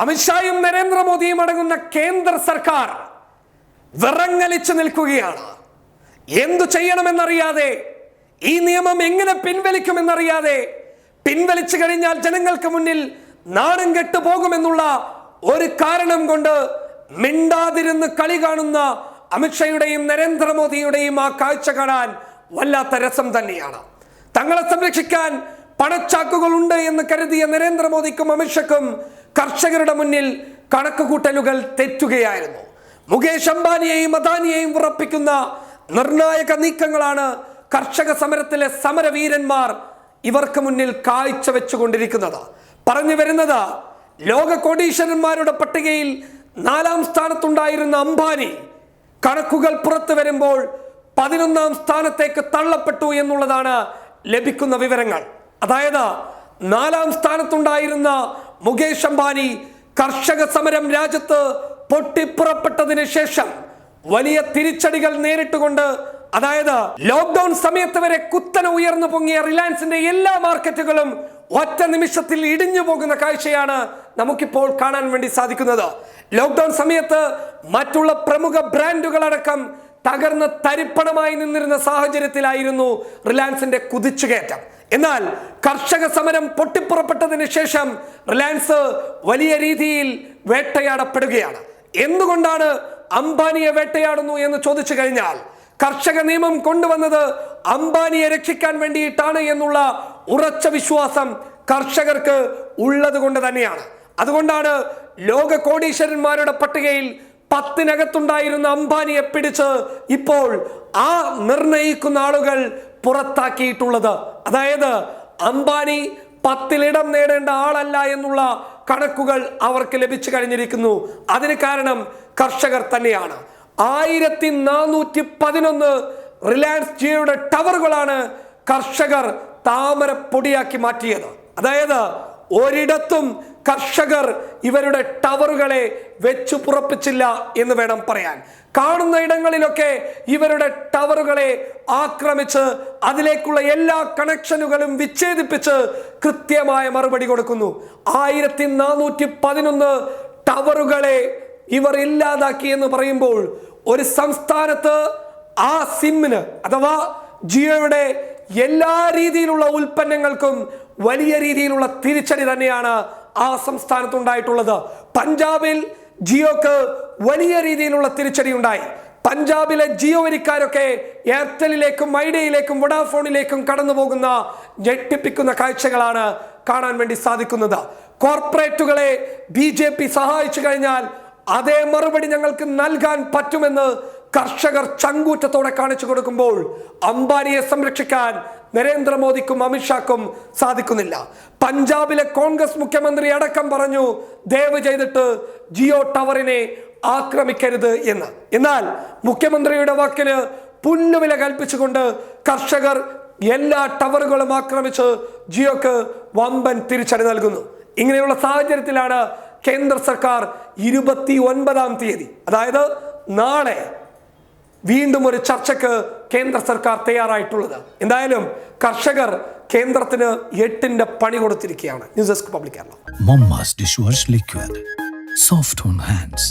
അമിത്ഷായും നരേന്ദ്രമോദിയും അടങ്ങുന്ന കേന്ദ്ര സർക്കാർ വിറങ്ങലിച്ചു നിൽക്കുകയാണ്. എന്തു ചെയ്യണമെന്നറിയാതെ ഈ നിയമം എങ്ങനെ പിൻവലിക്കുമെന്നറിയാതെ പിൻവലിച്ചു കഴിഞ്ഞാൽ ജനങ്ങൾക്ക് മുന്നിൽ നാണം കെട്ടു പോകുമെന്നുള്ള ഒരു കാരണം കൊണ്ട് മിണ്ടാതിരുന്ന് കളി കാണുന്ന അമിത്ഷായുടെയും നരേന്ദ്രമോദിയുടെയും ആ കാഴ്ച കാണാൻ വല്ലാത്ത രസം തന്നെയാണ്. തങ്ങളെ സംരക്ഷിക്കാൻ പണച്ചാക്കുകളുണ്ട് എന്ന് കരുതിയ നരേന്ദ്രമോദിക്കും അമിത്ഷയ്ക്കും കർഷകരുടെ മുന്നിൽ കണക്ക് കൂട്ടലുകൾ തെറ്റുകയായിരുന്നു. മുകേഷ് അംബാനിയെയും അദാനിയെയും ഉറപ്പിക്കുന്ന നിർണായക നീക്കങ്ങളാണ് കർഷക സമരത്തിലെ സമരവീരന്മാർ ഇവർക്ക് മുന്നിൽ കാഴ്ചവെച്ചുകൊണ്ടിരിക്കുന്നത്. പറഞ്ഞു വരുന്നത് ലോക കോടീശ്വരന്മാരുടെ പട്ടികയിൽ നാലാം സ്ഥാനത്തുണ്ടായിരുന്ന അംബാനി കണക്കുകൾ പുറത്തു വരുമ്പോൾ പതിനൊന്നാം സ്ഥാനത്തേക്ക് തള്ളപ്പെട്ടു എന്നുള്ളതാണ് ലഭിക്കുന്ന വിവരങ്ങൾ. അതായത് നാലാം സ്ഥാനത്തുണ്ടായിരുന്ന മുകേഷ് അംബാനി കർഷക സമരം രാജ്യത്ത് പൊട്ടിപ്പുറപ്പെട്ടതിന് ശേഷം വലിയ തിരിച്ചടികൾ നേരിട്ടുകൊണ്ട് അതായത് ലോക്ക്ഡൌൺ സമയത്ത് വരെ കുത്തനെ ഉയർന്നു പൊങ്ങിയ റിലയൻസിന്റെ എല്ലാ മാർക്കറ്റുകളും ഒറ്റ നിമിഷത്തിൽ ഇടിഞ്ഞു പോകുന്ന കാഴ്ചയാണ് നമുക്കിപ്പോൾ കാണാൻ വേണ്ടി സാധിക്കുന്നത്. ലോക്ക്ഡൌൺ സമയത്ത് മറ്റുള്ള പ്രമുഖ ബ്രാൻഡുകളടക്കം തകർന്ന് തരിപ്പണമായി നിന്നിരുന്ന സാഹചര്യത്തിലായിരുന്നു റിലയൻസിന്റെ കുതിച്ചുകയറ്റം. എന്നാൽ കർഷക സമരം പൊട്ടിപ്പുറപ്പെട്ടതിന് ശേഷം റിലയൻസ് വലിയ രീതിയിൽ വേട്ടയാടപ്പെടുകയാണ്. എന്തുകൊണ്ടാണ് അംബാനിയെ വേട്ടയാടുന്നു എന്ന് ചോദിച്ചു കഴിഞ്ഞാൽ കർഷക നിയമം കൊണ്ടുവന്നത് അംബാനിയെ രക്ഷിക്കാൻ വേണ്ടിയിട്ടാണ് എന്നുള്ള ഉറച്ച വിശ്വാസം കർഷകർക്ക് ഉള്ളത് കൊണ്ട് തന്നെയാണ്. അതുകൊണ്ടാണ് ലോക കോടീശ്വരന്മാരുടെ പട്ടികയിൽ പത്തിനകത്തുണ്ടായിരുന്ന അംബാനിയെ പിടിച്ച് ഇപ്പോൾ ആ നിർണയിക്കുന്ന ആളുകൾ പുറത്താക്കിയിട്ടുള്ളത്. അതായത് അംബാനി പത്തിലിടം നേടേണ്ട ആളല്ല എന്നുള്ള കണക്കുകൾ അവർക്ക് ലഭിച്ചു കഴിഞ്ഞിരിക്കുന്നു. അതിന് കാരണം കർഷകർ തന്നെയാണ്. ആയിരത്തി നാനൂറ്റി പതിനൊന്ന് റിലയൻസ് ജിയോയുടെ ടവറുകളാണ് കർഷകർ താമര പൊടിയാക്കി മാറ്റിയത്. അതായത് ഒരിടത്തും കർഷകർ ഇവരുടെ ടവറുകളെ വെച്ചു പുറപ്പിച്ചില്ല എന്ന് വേണം പറയാൻ. കാണുന്ന ഇടങ്ങളിലൊക്കെ ഇവരുടെ ടവറുകളെ ആക്രമിച്ച് അതിലേക്കുള്ള എല്ലാ കണക്ഷനുകളും വിച്ഛേദിപ്പിച്ച് കൃത്യമായ മറുപടി കൊടുക്കുന്നു. ആയിരത്തി നാനൂറ്റി പതിനൊന്ന് ടവറുകളെ ഇവർ ഇല്ലാതാക്കി എന്ന് പറയുമ്പോൾ ഒരു സംസ്ഥാനത്ത് ആ സിമ്മിന് അഥവാ ജിയോയുടെ എല്ലാ രീതിയിലുള്ള ഉൽപ്പന്നങ്ങൾക്കും വലിയ രീതിയിലുള്ള തിരിച്ചടി തന്നെയാണ് ആ സംസ്ഥാനത്തുണ്ടായിട്ടുള്ളത്. പഞ്ചാബിൽ ജിയോക്ക് വലിയ രീതിയിലുള്ള തിരിച്ചടി ഉണ്ടായി പഞ്ചാബിലെ ജിയോ വരിക്കാരൊക്കെ എയർടെലിലേക്കും ഐഡിയയിലേക്കും വഡാഫോണിലേക്കും കടന്നു പോകുന്ന ഞെട്ടിപ്പിക്കുന്ന കാഴ്ചകളാണ് കാണാൻ വേണ്ടി സാധിക്കുന്നത്. കോർപ്പറേറ്റുകളെ ബി ജെ പി സഹായിച്ചു കഴിഞ്ഞാൽ അതേ മറുപടി ഞങ്ങൾക്ക് നൽകാൻ പറ്റുമെന്ന് കർഷകർ ചങ്കൂറ്റത്തോടെ കാണിച്ചു കൊടുക്കുമ്പോൾ അംബാനിയെ സംരക്ഷിക്കാൻ നരേന്ദ്രമോദിക്കും അമിത്ഷാക്കും സാധിക്കുന്നില്ല. പഞ്ചാബിലെ കോൺഗ്രസ് മുഖ്യമന്ത്രി അടക്കം പറഞ്ഞു ദയവ് ചെയ്തിട്ട് ജിയോ ടവറിനെ ആക്രമിക്കരുത് എന്ന്. എന്നാൽ മുഖ്യമന്ത്രിയുടെ വാക്കിന് പുല്ലുവില കൽപ്പിച്ചുകൊണ്ട് കർഷകർ എല്ലാ ടവറുകളും ആക്രമിച്ച് ജിയോക്ക് വമ്പൻ തിരിച്ചടി നൽകുന്നു. ഇങ്ങനെയുള്ള സാഹചര്യത്തിലാണ് കേന്ദ്ര സർക്കാർ ഇരുപത്തി ഒൻപതാം തീയതി അതായത് നാളെ വീണ്ടും ഒരു ചർച്ചയ്ക്ക് കേന്ദ്ര സർക്കാർ തയ്യാറായിട്ടുള്ളത്. എന്തായാലും കർഷകർ കേന്ദ്രത്തിന് എട്ടിന്റെ പണി കൊടുത്തിരിക്കുകയാണ്. News desk public Kerala. Liquid soft hands.